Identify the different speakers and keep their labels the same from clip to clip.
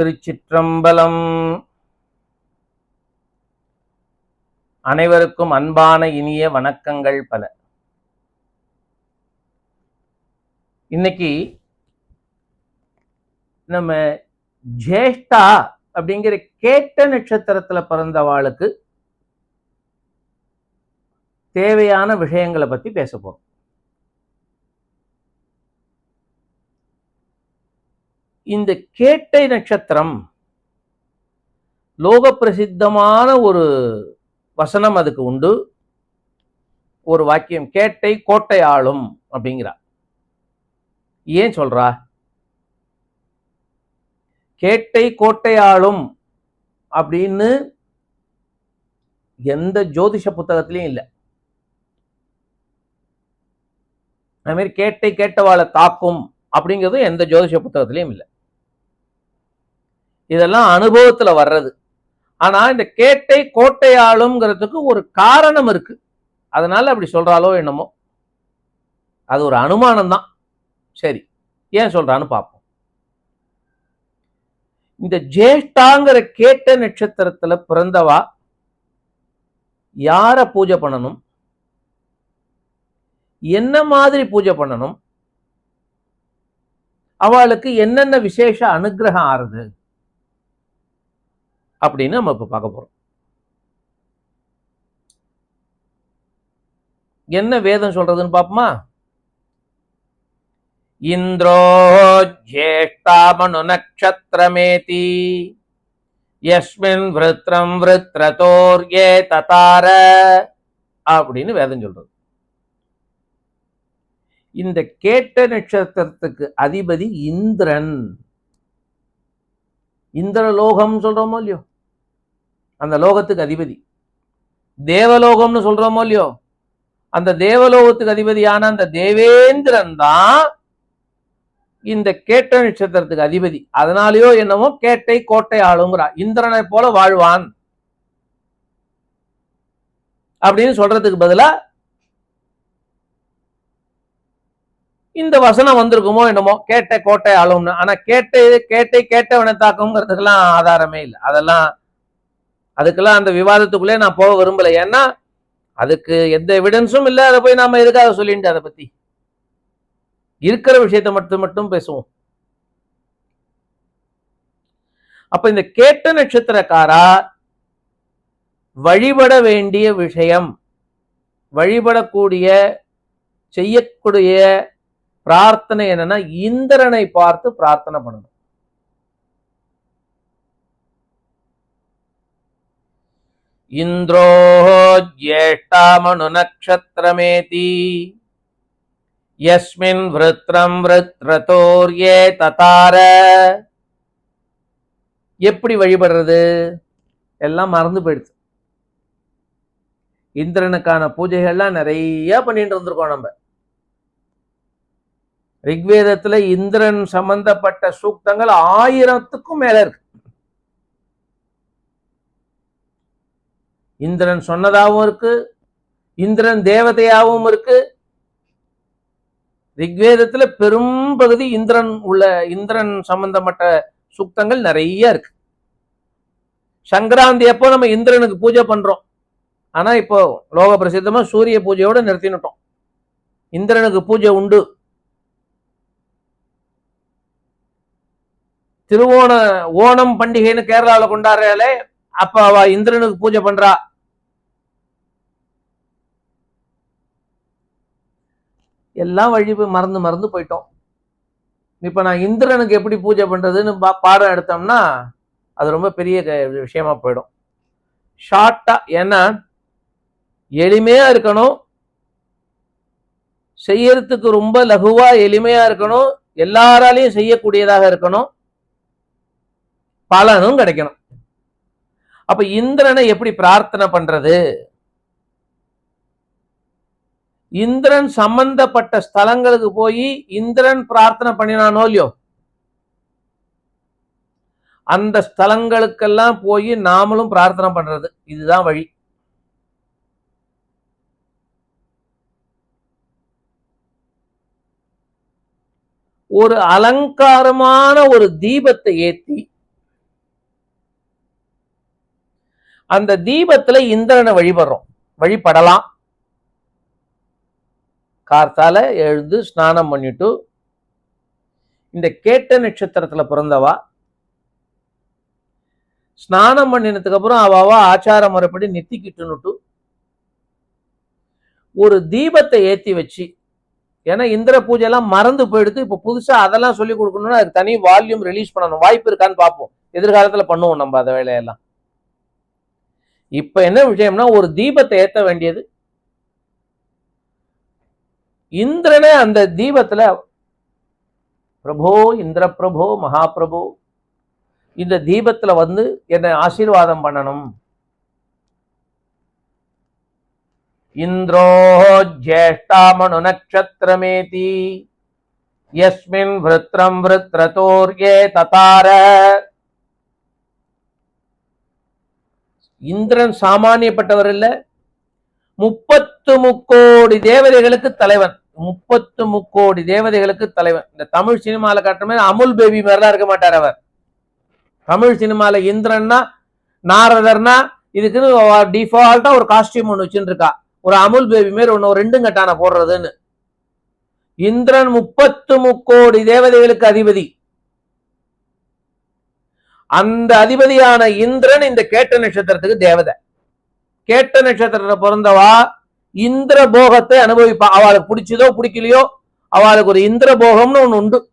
Speaker 1: திருச்சிற்றம்பலம். அனைவருக்கும் அன்பான இனிய வணக்கங்கள் பல. இன்னைக்கு நம்ம ஜேஷ்டா அப்படிங்கிற கேட்ட நட்சத்திரத்துல பிறந்தவாளுக்கு தேவையான விஷயங்களை பத்தி பேச போறோம். இந்த கேட்டை நட்சத்திரம் லோக பிரசித்தமான ஒரு வசனம் அதுக்கு உண்டு. ஒரு வாக்கியம் கேட்டை கோட்டை ஆளும் அப்படிங்கிறா ஏன் சொல்றா? கேட்டை கோட்டை ஆளும் அப்படின்னு எந்த ஜோதிஷ புத்தகத்திலையும் இல்லை. அது மாதிரி கேட்டை கேட்டவாளை தாக்கும் அப்படிங்கிறது எந்த ஜோதிஷ புத்தகத்திலையும் இல்லை. இதெல்லாம் அனுபவத்தில் வர்றது. ஆனா இந்த கேட்டை கோட்டையாளுங்கிறதுக்கு ஒரு காரணம் இருக்கு. அதனால அப்படி சொல்கிறாலோ என்னமோ. அது ஒரு அனுமானம் தான் சரி ஏன் சொல்றான்னு பார்ப்போம். இந்த ஜேஷ்டாங்கிற கேட்ட நட்சத்திரத்தில் பிறந்தவா? யாரை பூஜை பண்ணணும்? என்ன மாதிரி பூஜை பண்ணணும்? அவளுக்கு என்னென்ன விசேஷ அனுகிரகம் ஆறுது? அப்படின்னு நம்ம இப்போ பார்க்க போறோம். என்ன வேதம் சொல்றதுன்னு பாப்போமா இந்திரோ ஜேஷ்டாமனு நக்ஷத்திரமேதி யஸ்மின் விருத்ரம் விருத்ரதோர்யே ததார அப்படின்னு வேதம் சொல்றது. இந்த கேட்ட நட்சத்திரத்துக்கு அதிபதி இந்திரன். இந்திரலோகம் சொல்றோமோ இல்லையோ? அந்த லோகத்துக்கு அதிபதி. தேவலோகம்னு சொல்றோமோ இல்லையோ? அந்த தேவலோகத்துக்கு அதிபதியான அந்த தேவேந்திரன் தான் இந்த கேட்ட நட்சத்திரத்துக்கு அதிபதி. அதனாலயோ என்னமோ கேட்டை கோட்டை ஆளுங்கிறா இந்திரனை போல வாழ்வான். அப்படின்னு சொல்றதுக்கு பதிலா இந்த வசனம் வந்திருக்குமோ என்னமோ? கேட்டை கோட்டை ஆளும்னு. ஆனா கேட்டை கேட்டை கேட்டவனை தாக்கம்ங்கிறதுக்கெல்லாம் ஆதாரமே இல்லை. அதெல்லாம் அதுக்கெல்லாம் அந்த விவாதத்துக்குள்ளே நான் போக விரும்பல. ஏன்னா அதுக்கு எந்த எவிடன்ஸும் இல்லை. அதை போய் நாம எதுக்காக சொல்லிட்டு அதை பத்தி? இருக்கிற விஷயத்தை மட்டும் மட்டும் பேசுவோம். அப்ப இந்த கேட்ட நட்சத்திரக்காரா வழிபட வேண்டிய விஷயம் வழிபடக்கூடிய செய்யக்கூடிய பிரார்த்தனை என்னன்னா இந்திரனை பார்த்து பிரார்த்தனை பண்ணணும். இந்திரோ ஜேஷ்டாமனு நக்ஷத்திரமேதி யஸ்மின் விருத்ரம் விருத்ரதோர்யே ததார எப்படி வழிபடுறது? எல்லாம் மறந்து போயிடுச்சு. இந்திரனுக்கான பூஜைகள்லாம் நிறைய பண்ணிட்டு இருந்திருக்கோம் நம்ம. ரிக்வேதத்துல இந்திரன் சம்பந்தப்பட்ட சூக்தங்கள் ஆயிரத்துக்கும் மேல இருக்கு. இந்திரன் சொன்னதாகவும் இருக்கு. இந்திரன் தேவதையாகவும் இருக்கு. ரிக்வேதத்துல பெரும் பகுதி இந்திரன் உள்ள இந்திரன் சம்பந்தப்பட்ட சுக்தங்கள் நிறைய இருக்கு. சங்கராந்தி அப்போ நம்ம இந்திரனுக்கு பூஜை பண்றோம்? ஆனா இப்போ லோக பிரசித்தமா சூரிய பூஜையோட நிறுத்தினுட்டோம். இந்திரனுக்கு பூஜை உண்டு. திருவோண ஓணம் பண்டிகைன்னு கேரளாவில் கொண்டாடுறாலே அப்ப அவ இந்திரனுக்கு பூஜை பண்றா. எல்லாம் வழி மறந்து மறந்து போயிட்டோம். இப்ப நான் இந்திரனுக்கு எப்படி பூஜை பண்றதுன்னு பா- பாடம் எடுத்தோம்னா அது ரொம்ப பெரிய க- விஷயமா போயிடும். ஷார்ட்டா ஏன்னா எளிமையா இருக்கணும். செய்யறதுக்கு ரொம்ப லகுவா எளிமையா இருக்கணும். எல்லாராலையும் செய்யக்கூடியதாக இருக்கணும். பலனும் கிடைக்கணும். அப்ப இந்திரனை எப்படி பிரார்த்தனை பண்றது? இந்திரன் சம்பந்தப்பட்ட ஸ்தலங்களுக்கு போய் இந்திரன் பிரார்த்தனை பண்ணினானோ இல்லையோ? அந்த ஸ்தலங்களுக்கெல்லாம் போய் நாமளும் பிரார்த்தனை பண்றது. இதுதான் வழி. ஒரு அலங்காரமான ஒரு தீபத்தை ஏத்தி அந்த தீபத்துல இந்திரனை வழிபடுறோம். வழிபடலாம். கார்த்தால எழுந்து ஸ்நானம் பண்ணிட்டு இந்த கேட்ட நட்சத்திரத்துல பிறந்தவா? ஸ்நானம் பண்ணினதுக்கு அப்புறம் அவாவா ஆச்சார முறைப்படி நெத்திக்கிட்டுன்னுட்டு ஒரு தீபத்தை ஏத்தி வச்சு ஏன்னா இந்திர பூஜை எல்லாம் மறந்து போயிடுது. இப்போ புதுசா அதெல்லாம் சொல்லி கொடுக்கணும்னா அதுக்கு தனி வால்யூம் ரிலீஸ் பண்ணணும். வாய்ப்பு இருக்கான்னு பார்ப்போம். எதிர்காலத்துல பண்ணுவோம் நம்ம அந்த வேலையெல்லாம். இப்ப என்ன விஷயம்னா ஒரு தீபத்தை ஏத்த வேண்டியது இந்திரனே அந்த தீபத்துல பிரபோ இந்திர பிரபோ மகாபிரபோ இந்த தீபத்துல வந்து என்னை ஆசீர்வாதம் பண்ணணும். இந்திரோ ஜேஷ்டாமனு நட்சத்திரமேதி யஸ்மின் விருத்ரம் விருத்ரதோர்யே ததார. இந்திரன் சாமானியப்பட்டவர் இல்ல முப்பத்து முக்கோடி தேவதைகளுக்கு தலைவன். முப்பத்து முக்கோடி தேவதைகளுக்கு தலைவன். இந்த தமிழ் சினிமாவில் காட்டுற மாதிரி அமுல் பேபி மாதிரிலாம் இருக்க மாட்டார் அவர். தமிழ் சினிமாவில் இந்திரன்னா நாரதர்னா இதுக்குன்னு டிஃபால்ட்டாக ஒரு காஸ்டியூம் ஒன்று வச்சுட்டு இருக்கா ஒரு அமுல் பேபி மாதிரி ஒன்று ஒரு ரெண்டும் கட்டான போடுறதுன்னு. இந்திரன் முப்பத்து முக்கோடி தேவதைகளுக்கு அதிபதி. அந்த அதிபதியான இந்திரன் இந்த கேட்ட நட்சத்திரத்துக்கு தேவதை. கேட்ட நட்சத்திரத்தை பிறந்தவா? இந்திர போகத்தை அனுபவிப்பா. அவளுக்கு பிடிச்சதோ பிடிக்கலையோ அவளுக்கு ஒரு இந்திர போகம்னு ஒண்ணு உண்டு.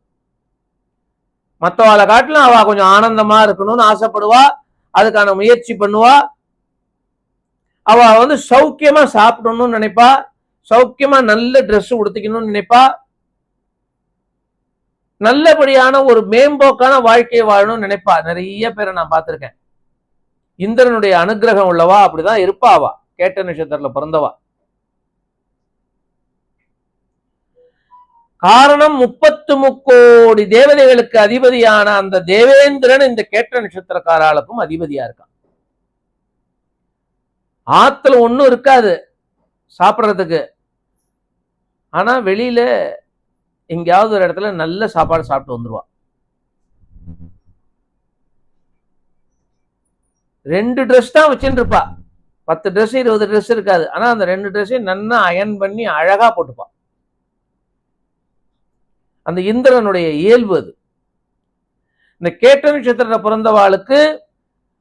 Speaker 1: மற்றவாளை காட்டிலும் அவ கொஞ்சம் ஆனந்தமா இருக்கணும்னு ஆசைப்படுவா. அதுக்கான முயற்சி பண்ணுவா. அவ வந்து சௌக்கியமா சாப்பிடணும்னு நினைப்பா. சௌக்கியமா நல்ல ட்ரெஸ் உடுத்திக்கணும்னு நினைப்பா. நல்லபடியான ஒரு மேம்போக்கான வாழ்க்கையை வாழணும்னு நினைப்பா. நிறைய பேரை நான் பார்த்திருக்கேன். இந்திரனுடைய அனுகிரகம் உள்ளவா? அப்படிதான் இருப்பா கேட்ட நட்சத்திரத்துல பிறந்தவா. காரணம் முப்பத்து முக்கோடி தேவதைகளுக்கு அதிபதியான அந்த தேவேந்திரன் இந்த கேட்ட நட்சத்திரக்காராளுக்கும் அதிபதியா இருக்கான். ஆத்துல ஒண்ணும் இருக்காது சாப்பிட்றதுக்கு. ஆனா வெளியில எங்கேயாவது ஒரு இடத்துல நல்ல சாப்பாடு சாப்பிட்டு வந்துருவா. ரெண்டு ட்ரெஸ் தான் வச்சுட்டு இருப்பா. பத்து ட்ரெஸ் இருபது ட்ரெஸ் இருக்காது. ஆனா அந்த ரெண்டு ட்ரெஸ்ஸையும் நல்லா அயன் பண்ணி அழகா போட்டுப்பான் அந்த இந்திரனுடைய இயல்பு அது. இந்த கேட்ட நட்சத்திரத்தில் பிறந்தவாளுக்கு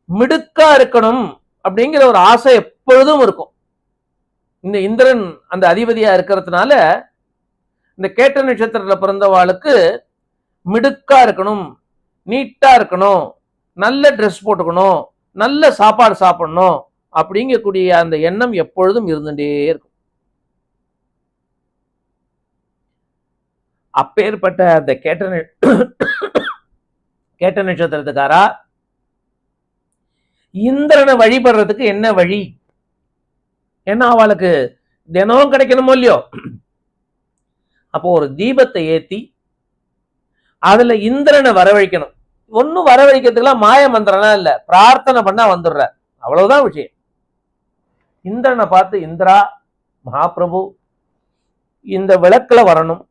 Speaker 1: மிடுக்கா இருக்கணும் அப்படிங்கிற ஒரு ஆசை எப்பொழுதும் இருக்கும். இந்த இந்திரன் அந்த அதிபதியா இருக்கிறதுனால இந்த கேட்ட நட்சத்திரத்தில் பிறந்தவாளுக்கு மிடுக்கா இருக்கணும் நீட்டா இருக்கணும் நல்ல ட்ரெஸ் போட்டுக்கணும் நல்ல சாப்பாடு சாப்பிடணும் அப்படிங்கக்கூடிய அந்த எண்ணம் எப்பொழுதும் இருந்துட்டே இருக்கும். அப்பேற்பட்ட அந்த கேட்ட கேட்ட நட்சத்திரத்துக்காரா? இந்திரனை வழிபடுறதுக்கு என்ன வழி? ஏன்னா அவளுக்கு? தினமும் கிடைக்கணுமோ இல்லையோ? அப்போ ஒரு தீபத்தை ஏத்தி அதுல இந்திரனை வரவழைக்கணும். ஒன்னும் வரவழைக்கிறதுக்குலாம் மாய மந்திரம்லாம் இல்ல. பிரார்த்தனை பண்ணா வந்துடுற. அவ்வளவுதான் விஷயம். இந்திரனை பார்த்து இந்திரா மகாபிரபு இந்த விளக்குல வரணும்.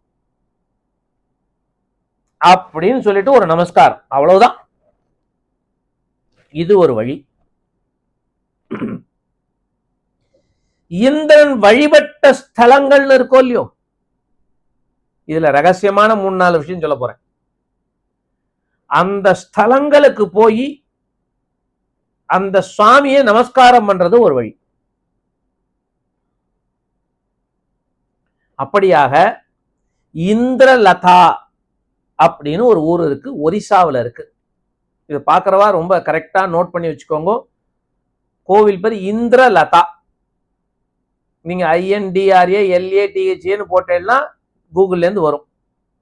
Speaker 1: அப்படின்னு சொல்லிட்டு ஒரு நமஸ்காரம். அவ்வளவுதான். இது ஒரு வழி. இந்திரன் வழிபட்ட ஸ்தலங்கள்னு இருக்கோ இல்லையோ? இதுல ரகசியமான மூணு நாலு விஷயம் சொல்ல போறேன். அந்த ஸ்தலங்களுக்கு போய் அந்த சுவாமியை நமஸ்காரம் பண்றது ஒரு வழி. அப்படியாக இந்திரலதா அப்படின்னு ஒரு ஊர் இருக்கு ஒரிசாவில் இருக்கு. இது பார்க்குறவா ரொம்ப கரெக்டாக நோட் பண்ணி வச்சுக்கோங்க. கோவில் பேர் இந்திரலதா. நீங்க ஐஎன்டிஆர்ஏ எல்ஏ டிஹெச்ஏன்னு போட்டேன்னா கூகுள்ல இருந்து வரும்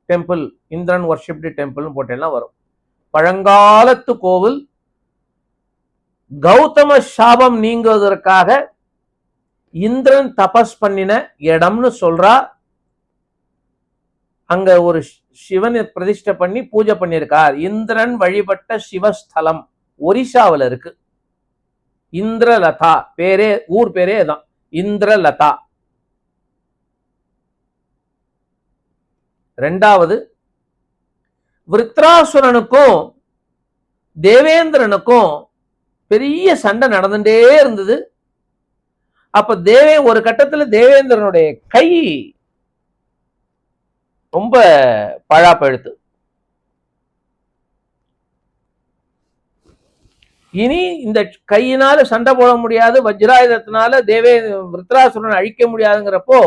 Speaker 1: டெம்பிள் இந்திரன் ஒர்ஷிப்டு டெம்பிள்னு போட்டேன்னா வரும். பழங்காலத்து கோவில் கௌதம சாபம் நீங்குவதற்காக இந்திரன் தபஸ் பண்ணின இடம்னு சொல்றா. அங்க ஒரு சிவனை பிரதிஷ்டை பண்ணி பூஜை பண்ணியிருக்கார். இந்திரன் வழிபட்ட சிவஸ்தலம் ஒரிசாவுல இருக்கு. இந்திரலதா பேரே ஊர் பேரே தான் இந்திரலதா. ரெண்டாவது விருத்ராசுரனுக்கும் தேவேந்திரனுக்கும் பெரிய சண்டை நடந்துட்டே இருந்தது. அப்ப தேவே ஒரு கட்டத்துல தேவேந்திரனுடைய கை ரொம்ப பழாப்பழுத்து இனி இந்த கையினால சண்டை போட முடியாது வஜ்ராயுதத்தினால தேவே விருத்ராசுரனை அழிக்க முடியாதுங்கிறப்போ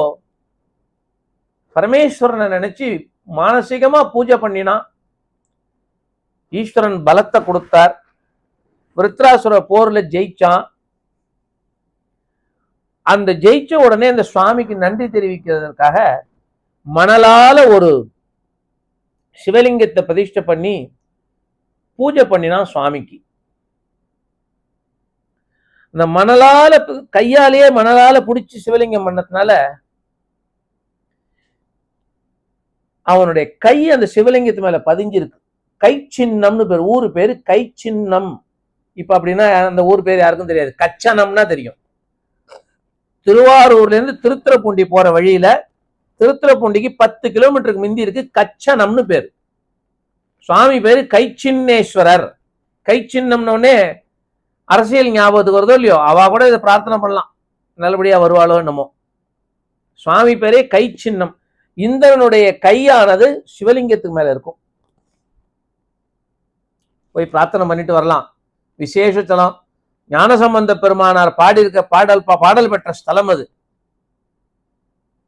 Speaker 1: பரமேஸ்வரனை நினைச்சு மானசீகமா பூஜை பண்ணினான் ஈஸ்வரன் பலத்தை கொடுத்தார். விருத்ராசுர போர்ல ஜெயிச்சான். அந்த ஜெயிச்ச உடனே அந்த சுவாமிக்கு நன்றி தெரிவிக்கிறதுக்காக மணலால ஒரு சிவலிங்கத்தை பிரதிஷ்டை பண்ணி பூஜை பண்ணினான் சுவாமிக்கு. இந்த மணலால கையாலேயே மணலால பிடிச்சி சிவலிங்கம் பண்ணதுனால அவனுடைய கை அந்த சிவலிங்கத்து மேல பதிஞ்சிருக்கு. கை சின்னம்னு பேர் ஊர் பேரு கை சின்னம் இப்ப அப்படின்னா அந்த ஊர் பேர் யாருக்கும் தெரியாது. கச்சனம்னா தெரியும். திருவாரூர்ல இருந்து திருத்துறைப்பூண்டி போற வழியில திருத்துறைப்பூண்டிக்கு பத்து கிலோமீட்டருக்கு மிந்தி இருக்கு கச்சனம்னு பேரு. சுவாமி பேர் கைச்சின்னேஸ்வரர். கை அரசியல் ஞாபகத்துக்கு வருதோ இல்லையோ அவ கூட இதை பிரார்த்தனை பண்ணலாம். நல்லபடியா வருவாளோ என்னமோ. சுவாமி பேரே கை சின்னம் இந்திரனுடைய கையானது சிவலிங்கத்துக்கு மேல இருக்கும். போய் பிரார்த்தனை பண்ணிட்டு வரலாம். விசேஷத்தலம் ஞானசம்பந்த பெருமானார் பாடியிருக்க பாடல் பா- பாடல் பெற்ற ஸ்தலம் அது.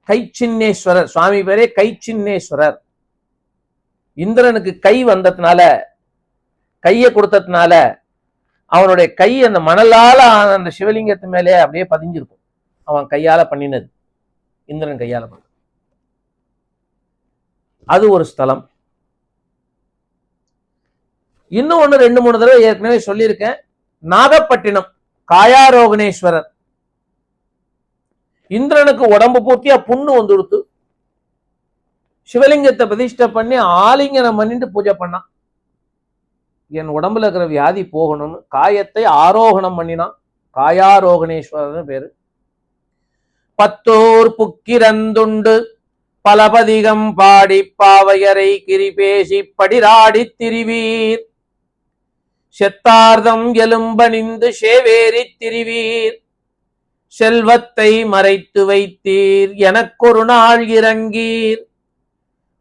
Speaker 1: கைச்சின்னேஸ்வரர். சுவாமி பேரே கைச்சின்னேஸ்வரர். இந்திரனுக்கு கை வந்ததுனால கையை கொடுத்ததுனால அவனுடைய கை அந்த மணலால அந்த சிவலிங்கத்து மேலே அப்படியே பதிஞ்சிருக்கும். அவன் கையால பண்ணினது. இந்திரன் கையால பண்ண. அது ஒரு ஸ்தலம். இன்னும் ஒன்று ரெண்டு மூணு தடவை ஏற்கனவே சொல்லியிருக்கேன். நாகப்பட்டினம் காயாரோகணேஸ்வரர். இந்திரனுக்கு உடம்பு பூர்த்தியா புண்ணு வந்துடுத்து. சிவலிங்கத்தை பிரதிஷ்டை பண்ணி ஆலிங்கனம் பண்ணிட்டு பூஜை பண்ணான். என் உடம்புல இருக்கிற வியாதி போகணும்னு காயத்தை ஆரோகணம் பண்ணினான் காயாரோகணேஸ்வரர்னு பேரு. பத்தோர் புக்கிரந்துண்டு பலபதிகம் பாடி பாவையரை கிரிபேசி படிராடி திரிவீர். செத்தார்தம் எலும்பணிந்து சேவேரி திரிவீர். செல்வத்தை மறைத்து வைத்தீர். எனக்கொரு நாள் இறங்கீர்.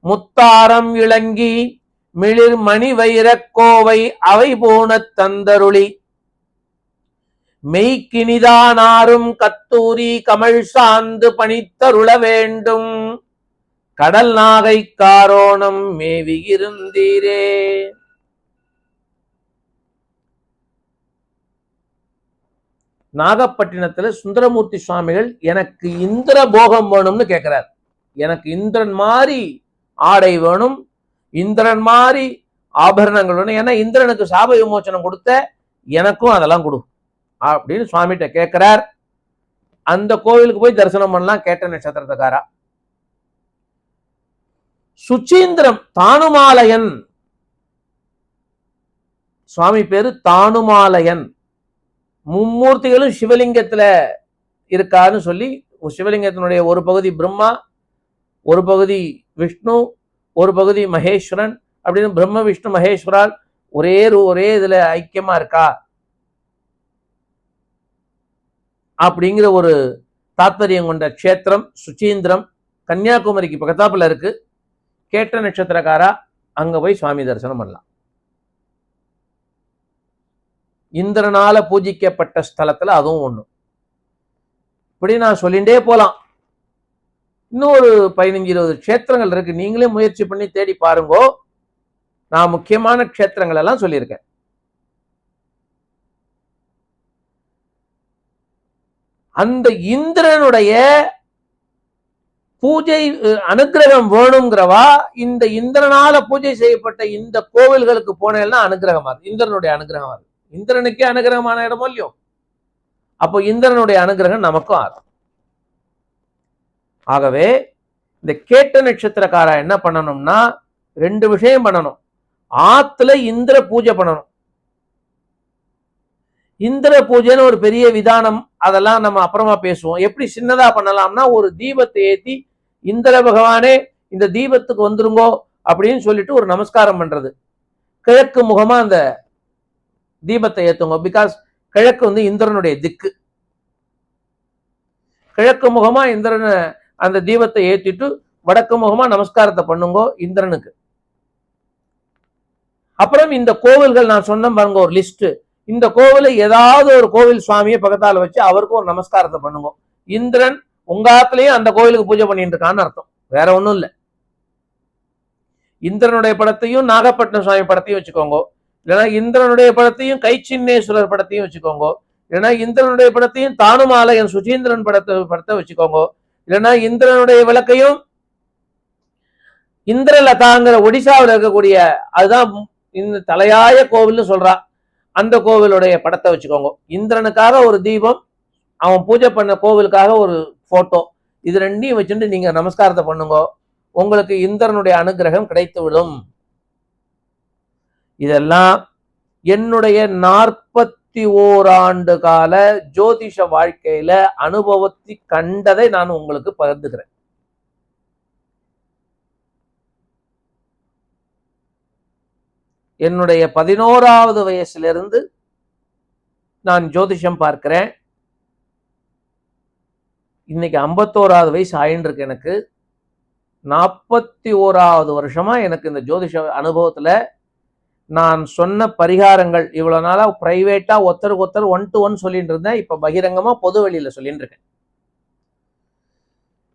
Speaker 1: முத்தாரம் இளங்கி மிளிர் மணி வைரக்கோவை அவை போன தந்தருளி. மெய்க்கினிதானாரும் கத்தூரி கமல் சாந்து பணித்தருள வேண்டும். கடல் நாகை காரோணம் மேவி இருந்தீரே. நாகப்பட்டினத்துல சுந்தரமூர்த்தி சுவாமிகள் எனக்கு இந்திர போகம் வேணும்னு கேட்குறார் எனக்கு இந்திரன் மாதிரி ஆடை வேணும் இந்திரன் மாதிரி ஆபரணங்கள் வேணும். ஏன்னா இந்திரனுக்கு சாப விமோச்சனம் கொடுத்த எனக்கும் அதெல்லாம் கொடு. அப்படின்னு சுவாமிகிட்ட கேட்குறார் அந்த கோவிலுக்கு போய் தரிசனம் பண்ணலாம் கேட்ட நட்சத்திரத்துக்காரா. சுச்சீந்திரம் தானுமாலயன். சுவாமி பேரு தானுமாலயன். மும்மூர்த்திகளும் சிவலிங்கத்துல இருக்கான்னு சொல்லி ஒரு சிவலிங்கத்தினுடைய ஒரு பகுதி பிரம்மா ஒரு பகுதி விஷ்ணு ஒரு பகுதி மகேஸ்வரன் அப்படின்னு பிரம்ம விஷ்ணு மகேஸ்வரால் ஒரே ஒரே இதுல ஐக்கியமா இருக்கா? அப்படிங்கிற ஒரு தாத்பரியம் கொண்ட க்ஷேத்திரம் சுச்சீந்திரம் கன்னியாகுமரிக்கு பக்கத்தாப்புல இருக்கு. கேட்ட நட்சத்திரக்காரா அங்க போய் சுவாமி தரிசனம் பண்ணலாம். இந்திரனால பூஜிக்கப்பட்ட ஸ்தலத்துல அதுவும் ஒண்ணு. இப்படி நான் சொல்லிகிட்டே போலாம். இன்னும் ஒரு பதினஞ்சு இருபது க்ஷேத்திரங்கள் இருக்கு. நீங்களே முயற்சி பண்ணி தேடி பாருங்கோ. நான் முக்கியமான க்ஷேத்திரங்கள் எல்லாம் சொல்லியிருக்கேன். அந்த இந்திரனுடைய பூஜை அனுகிரகம் அனுக்கிரகம் வேணுங்கிறவா இந்த இந்திரனால பூஜை செய்யப்பட்ட இந்த கோவில்களுக்கு போனேன்னா அனுகிரகமா இருக்கு. இந்திரனுடைய அனுகிரகமா இருக்கு இந்திரனுக்கே அனுகிரகமான இடமோ இல்லையோ? அப்போ இந்திரனுடைய அனுகிரகம் நமக்கும் ஆகும். ஆகவே இந்த கேட்ட நட்சத்திரக்காரா என்ன பண்ணணும்னா ரெண்டு விஷயம் பண்ணணும். ஆத்துல இந்திர பூஜை பண்ணணும். இந்திர பூஜைன்னு ஒரு பெரிய விதானம் அதெல்லாம் நம்ம அப்புறமா பேசுவோம். எப்படி சின்னதா பண்ணலாம்னா ஒரு தீபத்தை ஏத்தி இந்திர பகவானே இந்த தீபத்துக்கு வந்துருங்கோ அப்படின்னு சொல்லிட்டு ஒரு நமஸ்காரம் பண்றது. கிழக்கு முகமா அந்த தீபத்தை ஏத்துங்க. பிகாஸ் கிழக்கு வந்து இந்திரனுடைய திக்கு. கிழக்கு முகமா இந்திரனை அந்த தீபத்தை ஏத்திட்டு வடக்கு முகமா நமஸ்காரத்தை பண்ணுங்கோ இந்திரனுக்கு. அப்புறம் இந்த கோவில்கள் நான் சொன்ன பாருங்க ஒரு லிஸ்ட் இந்த கோவிலை ஏதாவது ஒரு கோவில் சுவாமியை பக்கத்தால வச்சு அவருக்கு ஒரு நமஸ்காரத்தை பண்ணுங்க. இந்திரன் உங்க ஆத்துலயும் அந்த கோவிலுக்கு பூஜை பண்ணிட்டு இருக்கான்னு அர்த்தம். வேற ஒண்ணும் இல்ல. இந்திரனுடைய படத்தையும் நாகப்பட்டினம் சுவாமி படத்தையும் வச்சுக்கோங்க. இல்லைன்னா இந்திரனுடைய படத்தையும் கைச்சின்னேஸ்வரர் படத்தையும் வச்சுக்கோங்க. இல்லைன்னா இந்திரனுடைய படத்தையும் தானுமாலயன் சுசீந்திரன் படத்தை படத்தை வச்சுக்கோங்க. இல்லைன்னா இந்திரனுடைய விளக்கையும் இந்திரலதாங்கிற ஒடிசாவில் இருக்கக்கூடிய அதுதான் இந்த தலையாய கோவில்னு சொல்றா. அந்த கோவிலுடைய படத்தை வச்சுக்கோங்க. இந்திரனுக்காக ஒரு தீபம் அவன் பூஜை பண்ண கோவிலுக்காக ஒரு போட்டோ. இது ரெண்டையும் வச்சுட்டு நீங்க நமஸ்காரத்தை பண்ணுங்க. உங்களுக்கு இந்திரனுடைய அனுகிரகம் கிடைத்து விடும் இதெல்லாம் என்னுடைய நாற்பத்தி ஓராண்டு கால ஜோதிஷ வாழ்க்கையில அனுபவத்தை கண்டதை நான் உங்களுக்கு பகிர்ந்துக்கிறேன். என்னுடைய பதினோராவது வயசிலிருந்து நான் ஜோதிஷம் பார்க்கிறேன். இன்னைக்கு ஐம்பத்தோராவது வயசு ஆயின்னு எனக்கு. நாற்பத்தி ஓராவது வருஷமா எனக்கு இந்த ஜோதிஷ அனுபவத்துல நான் சொன்ன பரிகாரங்கள் இவ்வளவு நாளா பிரைவேட்டா ஒருத்தருக்கு ஒருத்தர் ஒன் டு ஒன் சொல்லிட்டு இருந்தேன். இப்போ பகிரங்கமா பொது வெளியில் சொல்லிட்டு இருக்கேன்.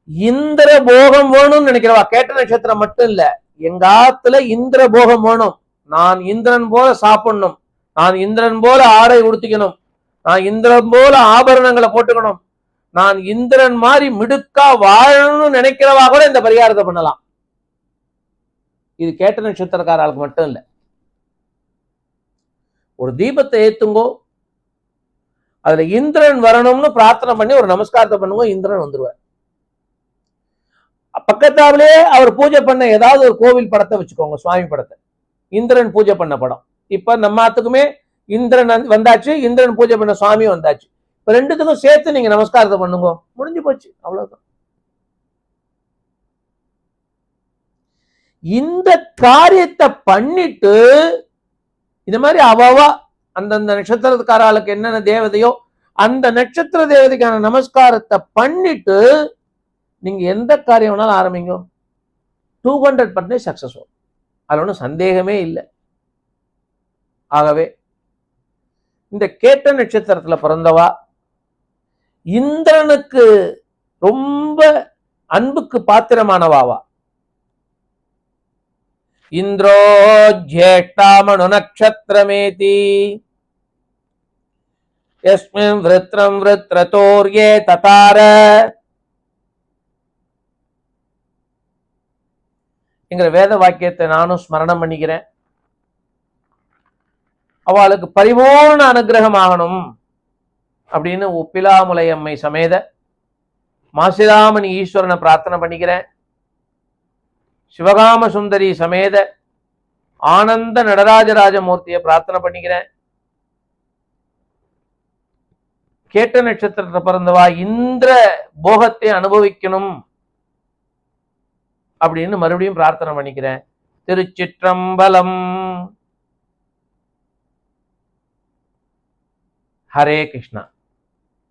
Speaker 1: இந்திர போகம் வேணும்னு நினைக்கிறவா? கேட்ட நட்சத்திரம் மட்டும் இல்ல. எங்க ஆத்துல இந்திர போகம் வேணும். நான் இந்திரன் போல சாப்பிடணும். நான் இந்திரன் போல ஆடை உடுத்திக்கணும். நான் இந்திரன் போல ஆபரணங்களை போட்டுக்கணும். நான் இந்திரன் மாதிரி மிடுக்கா வாழணும்னு நினைக்கிறவா கூட இந்த பரிகாரத்தை பண்ணலாம். இது கேட்ட நட்சத்திரக்காரர்களுக்கு மட்டும் இல்ல. ஒரு தீபத்தை ஏத்துங்கோ. அதுல இந்திரன் வரணும்னு பிரார்த்தனை பண்ணி ஒரு நமஸ்காரத்தை பண்ணுங்க இந்திரன் வந்துருவார். பக்கத்தாவிலே அவர் பூஜை பண்ண ஏதாவது ஒரு கோவில் படத்தை வச்சுக்கோங்க சுவாமி படத்தை. இந்திரன் பூஜை பண்ண படம். இப்ப நம்ம ஆத்துக்குமே இந்திரன் வந்தாச்சு இந்திரன் பூஜை பண்ண சுவாமி வந்தாச்சு. இப்ப ரெண்டுத்துக்கும் சேர்த்து நீங்க நமஸ்காரத்தை பண்ணுங்க. முடிஞ்சு போச்சு அவ்வளவுதான். இந்த காரியத்தை பண்ணிட்டு இது மாதிரி அவவா அந்தந்த நட்சத்திரக்காராளுக்கு என்னென்ன தேவதையோ அந்த நட்சத்திர தேவதைக்கான நமஸ்காரத்தை பண்ணிட்டு நீங்க எந்த காரியம் வேணாலும் ஆரம்பிங்க. டூ ஹண்ட்ரட் பர்சன்டேஜ் சக்சஸ் அதில் ஒன்றும் சந்தேகமே இல்லை. ஆகவே இந்த கேட்ட நட்சத்திரத்துல பிறந்தவா இந்திரனுக்கு ரொம்ப அன்புக்கு பாத்திரமானவாவா இந்திரோ ஜேஷ்டாமனு நக்ஷத்திரமேதி. யஸ்மின் விருத்ரம் விருத்ரதோர்யே ததார. என்கிற வேத வாக்கியத்தை நானும் ஸ்மரணம் பண்ணிக்கிறேன். அவளுக்கு பரிபூர்ண அனுகிரகம் ஆகணும் அப்படின்னு உப்பிலாமுலை அம்மை சமேத மாசிலாமணி ஈஸ்வரனை பிரார்த்தனை பண்ணிக்கிறேன். சிவகாம சுந்தரி சமேத ஆனந்த நடராஜராஜ மூர்த்தியை பிரார்த்தனை பண்ணிக்கிறேன். கேட்ட நட்சத்திரத்தை பிறந்தவா இந்திர போகத்தை அனுபவிக்கணும் அப்படின்னு மறுபடியும் பிரார்த்தனை பண்ணிக்கிறேன். திருச்சிற்றம்பலம். ஹரே கிருஷ்ணா.